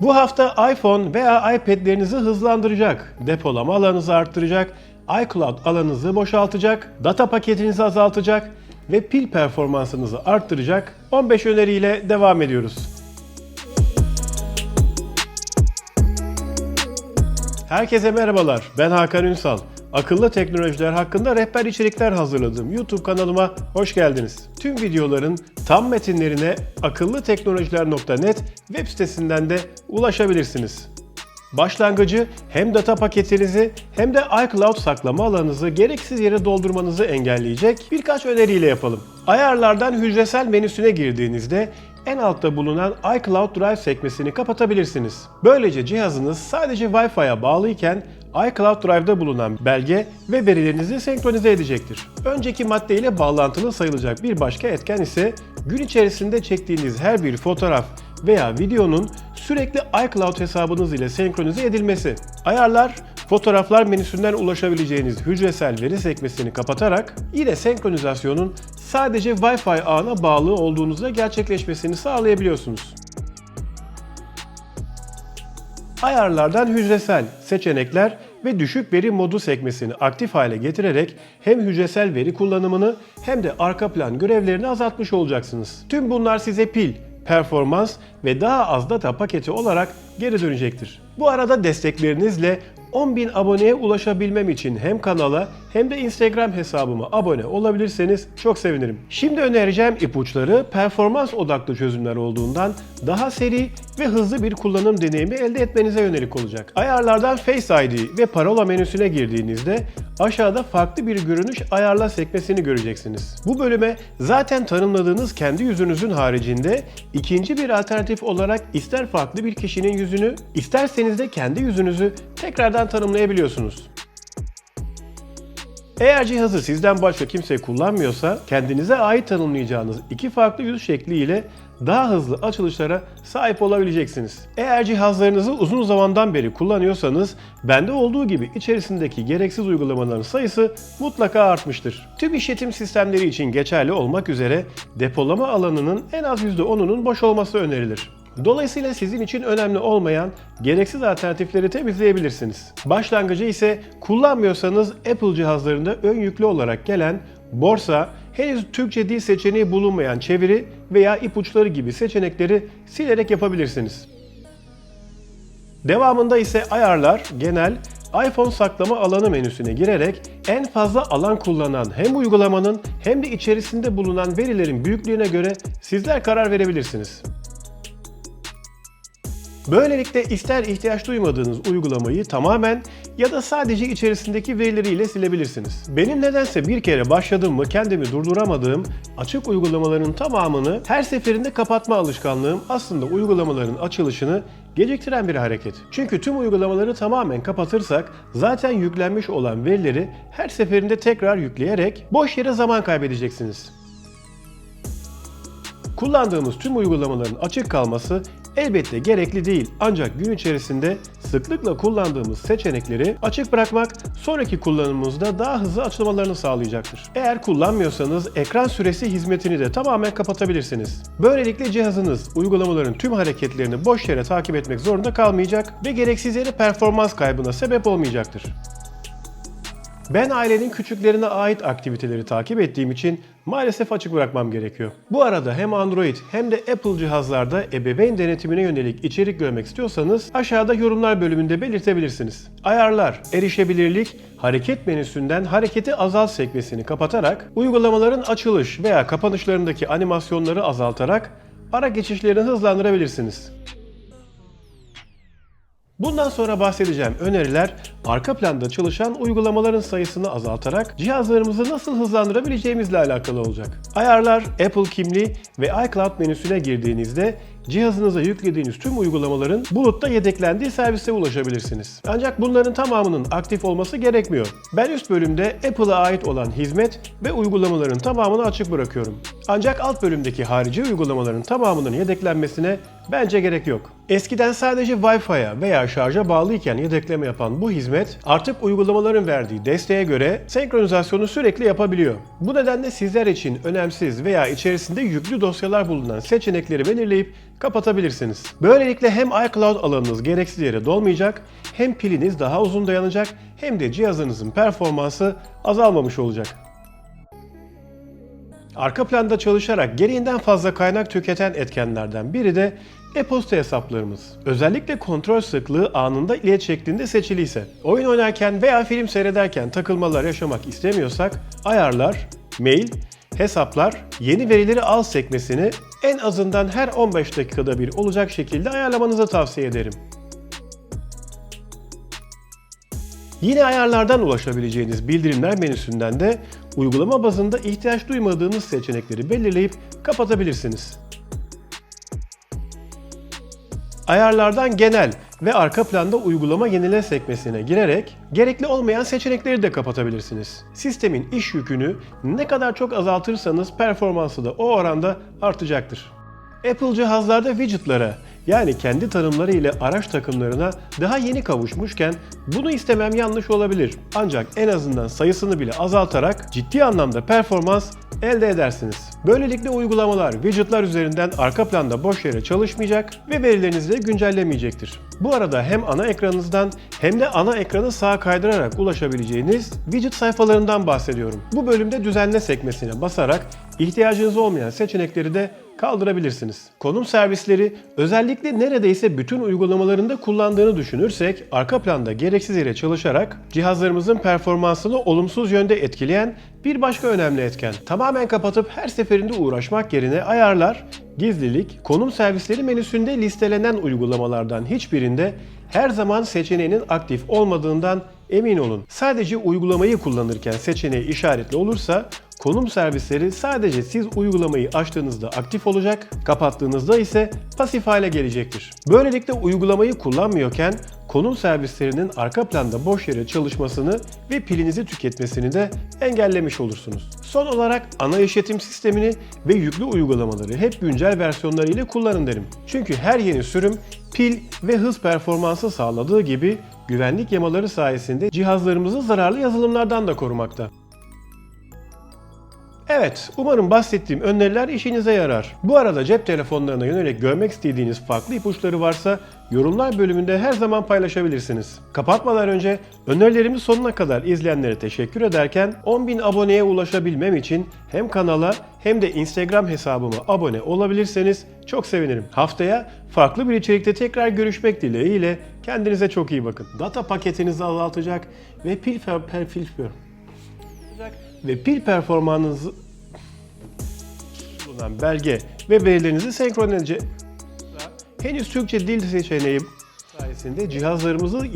Bu hafta iPhone veya iPad'lerinizi hızlandıracak, depolama alanınızı arttıracak, iCloud alanınızı boşaltacak, data paketinizi azaltacak ve pil performansınızı arttıracak 15 öneriyle devam ediyoruz. Herkese merhabalar. Ben Hakan Ünsal. Akıllı teknolojiler hakkında rehber içerikler hazırladığım YouTube kanalıma hoş geldiniz. Tüm videoların tam metinlerine akıllıteknolojiler.net web sitesinden de ulaşabilirsiniz. Başlangıcı hem data paketinizi hem de iCloud saklama alanınızı gereksiz yere doldurmanızı engelleyecek birkaç öneriyle yapalım. Ayarlardan hücresel menüsüne girdiğinizde en altta bulunan iCloud Drive sekmesini kapatabilirsiniz. Böylece cihazınız sadece Wi-Fi'ye bağlıyken iCloud Drive'da bulunan belge ve verilerinizi senkronize edecektir. Önceki maddeyle bağlantılı sayılacak bir başka etken ise gün içerisinde çektiğiniz her bir fotoğraf veya videonun sürekli iCloud hesabınız ile senkronize edilmesi. Ayarlar Fotoğraflar menüsünden ulaşabileceğiniz hücresel veri sekmesini kapatarak yine senkronizasyonun sadece Wi-Fi ağına bağlı olduğunuzda gerçekleşmesini sağlayabiliyorsunuz. Ayarlardan hücresel seçenekler ve düşük veri modu sekmesini aktif hale getirerek hem hücresel veri kullanımını hem de arka plan görevlerini azaltmış olacaksınız. Tüm bunlar size pil, performans ve daha az data paketi olarak geri dönecektir. Bu arada desteklerinizle 10.000 aboneye ulaşabilmem için hem kanala hem de Instagram hesabıma abone olabilirseniz çok sevinirim. Şimdi önereceğim ipuçları performans odaklı çözümler olduğundan daha seri ve hızlı bir kullanım deneyimi elde etmenize yönelik olacak. Ayarlardan Face ID ve parola menüsüne girdiğinizde aşağıda farklı bir görünüş ayarla sekmesini göreceksiniz. Bu bölüme zaten tanımladığınız kendi yüzünüzün haricinde ikinci bir alternatif olarak ister farklı bir kişinin yüzünü, isterseniz de kendi yüzünüzü tekrardan tanımlayabiliyorsunuz. Eğer cihazı sizden başka kimse kullanmıyorsa kendinize ait tanımlayacağınız iki farklı yüz şekliyle daha hızlı açılışlara sahip olabileceksiniz. Eğer cihazlarınızı uzun zamandan beri kullanıyorsanız bende olduğu gibi içerisindeki gereksiz uygulamaların sayısı mutlaka artmıştır. Tüm işletim sistemleri için geçerli olmak üzere depolama alanının en az %10'unun boş olması önerilir. Dolayısıyla sizin için önemli olmayan gereksiz alternatifleri temizleyebilirsiniz. Başlangıcı ise kullanmıyorsanız Apple cihazlarında ön yüklü olarak gelen borsa, henüz Türkçe dil seçeneği bulunmayan çeviri veya ipuçları gibi seçenekleri silerek yapabilirsiniz. Devamında ise ayarlar, genel, iPhone saklama alanı menüsüne girerek en fazla alan kullanan hem uygulamanın hem de içerisinde bulunan verilerin büyüklüğüne göre sizler karar verebilirsiniz. Böylelikle ister ihtiyaç duymadığınız uygulamayı tamamen ya da sadece içerisindeki verileriyle silebilirsiniz. Benim nedense bir kere başladım mı kendimi durduramadığım açık uygulamaların tamamını her seferinde kapatma alışkanlığım aslında uygulamaların açılışını geciktiren bir hareket. Çünkü tüm uygulamaları tamamen kapatırsak zaten yüklenmiş olan verileri her seferinde tekrar yükleyerek boş yere zaman kaybedeceksiniz. Kullandığımız tüm uygulamaların açık kalması elbette gerekli değil. Ancak gün içerisinde sıklıkla kullandığımız seçenekleri açık bırakmak sonraki kullanımımızda daha hızlı açılmalarını sağlayacaktır. Eğer kullanmıyorsanız ekran süresi hizmetini de tamamen kapatabilirsiniz. Böylelikle cihazınız uygulamaların tüm hareketlerini boş yere takip etmek zorunda kalmayacak ve gereksiz yere performans kaybına sebep olmayacaktır. Ben ailenin küçüklerine ait aktiviteleri takip ettiğim için maalesef açık bırakmam gerekiyor. Bu arada hem Android hem de Apple cihazlarda ebeveyn denetimine yönelik içerik görmek istiyorsanız aşağıda yorumlar bölümünde belirtebilirsiniz. Ayarlar, erişebilirlik, hareket menüsünden hareketi azalt sekmesini kapatarak uygulamaların açılış veya kapanışlarındaki animasyonları azaltarak ara geçişlerini hızlandırabilirsiniz. Bundan sonra bahsedeceğim öneriler arka planda çalışan uygulamaların sayısını azaltarak cihazlarımızı nasıl hızlandırabileceğimizle alakalı olacak. Ayarlar, Apple kimliği ve iCloud menüsüne girdiğinizde cihazınıza yüklediğiniz tüm uygulamaların bulutta yedeklendiği servise ulaşabilirsiniz. Ancak bunların tamamının aktif olması gerekmiyor. Ben üst bölümde Apple'a ait olan hizmet ve uygulamaların tamamını açık bırakıyorum. Ancak alt bölümdeki harici uygulamaların tamamının yedeklenmesine bence gerek yok. Eskiden sadece Wi-Fi'ye veya şarja bağlıyken yedekleme yapan bu hizmet artık uygulamaların verdiği desteğe göre senkronizasyonu sürekli yapabiliyor. Bu nedenle sizler için önemsiz veya içerisinde yüklü dosyalar bulunan seçenekleri belirleyip kapatabilirsiniz. Böylelikle hem iCloud alanınız gereksiz yere dolmayacak, hem piliniz daha uzun dayanacak, hem de cihazınızın performansı azalmamış olacak. Arka planda çalışarak gereğinden fazla kaynak tüketen etkenlerden biri de e-posta hesaplarımız. Özellikle kontrol sıklığı anında ilet şeklinde seçiliyse. Oyun oynarken veya film seyrederken takılmalar yaşamak istemiyorsak ayarlar, mail, hesaplar, yeni verileri al sekmesini en azından her 15 dakikada bir olacak şekilde ayarlamanızı tavsiye ederim. Yine ayarlardan ulaşabileceğiniz bildirimler menüsünden de uygulama bazında ihtiyaç duymadığınız seçenekleri belirleyip kapatabilirsiniz. Ayarlardan genel ve arka planda uygulama yenile sekmesine girerek gerekli olmayan seçenekleri de kapatabilirsiniz. Sistemin iş yükünü ne kadar çok azaltırsanız performansı da o oranda artacaktır. Apple cihazlarda widgetlara yani kendi tanımları ile araç takımlarına daha yeni kavuşmuşken bunu istemem yanlış olabilir. Ancak en azından sayısını bile azaltarak ciddi anlamda performans elde edersiniz. Böylelikle uygulamalar widgetlar üzerinden arka planda boş yere çalışmayacak ve verilerinizi de güncellemeyecektir. Bu arada hem ana ekranınızdan hem de ana ekranı sağa kaydırarak ulaşabileceğiniz widget sayfalarından bahsediyorum. Bu bölümde düzenle sekmesine basarak ihtiyacınız olmayan seçenekleri de kaldırabilirsiniz. Konum servisleri özellikle neredeyse bütün uygulamalarında kullandığını düşünürsek arka planda gereksiz yere çalışarak cihazlarımızın performansını olumsuz yönde etkileyen bir başka önemli etken. Tamamen kapatıp her seferinde uğraşmak yerine ayarlar, gizlilik, konum servisleri menüsünde listelenen uygulamalardan hiçbirinde her zaman seçeneğinin aktif olmadığından emin olun. Sadece uygulamayı kullanırken seçeneği işaretli olursa konum servisleri sadece siz uygulamayı açtığınızda aktif olacak, kapattığınızda ise pasif hale gelecektir. Böylelikle uygulamayı kullanmıyorken konum servislerinin arka planda boş yere çalışmasını ve pilinizi tüketmesini de engellemiş olursunuz. Son olarak ana işletim sistemini ve yüklü uygulamaları hep güncel versiyonları ile kullanın derim. Çünkü her yeni sürüm pil ve hız performansı sağladığı gibi güvenlik yamaları sayesinde cihazlarımızı zararlı yazılımlardan da korumakta. Evet, umarım bahsettiğim öneriler işinize yarar. Bu arada cep telefonlarına yönelik görmek istediğiniz farklı ipuçları varsa yorumlar bölümünde her zaman paylaşabilirsiniz. Kapatmadan önce önerilerimi sonuna kadar izleyenlere teşekkür ederken 10.000 aboneye ulaşabilmem için hem kanala hem de Instagram hesabıma abone olabilirseniz çok sevinirim. Haftaya farklı bir içerikte tekrar görüşmek dileğiyle kendinize çok iyi bakın. Data paketinizi azaltacak ve pil per, pil ve pil performansınızı bulunan belge ve verilerinizi senkronize henüz Türkçe dil seçeneği sayesinde cihazlarımızı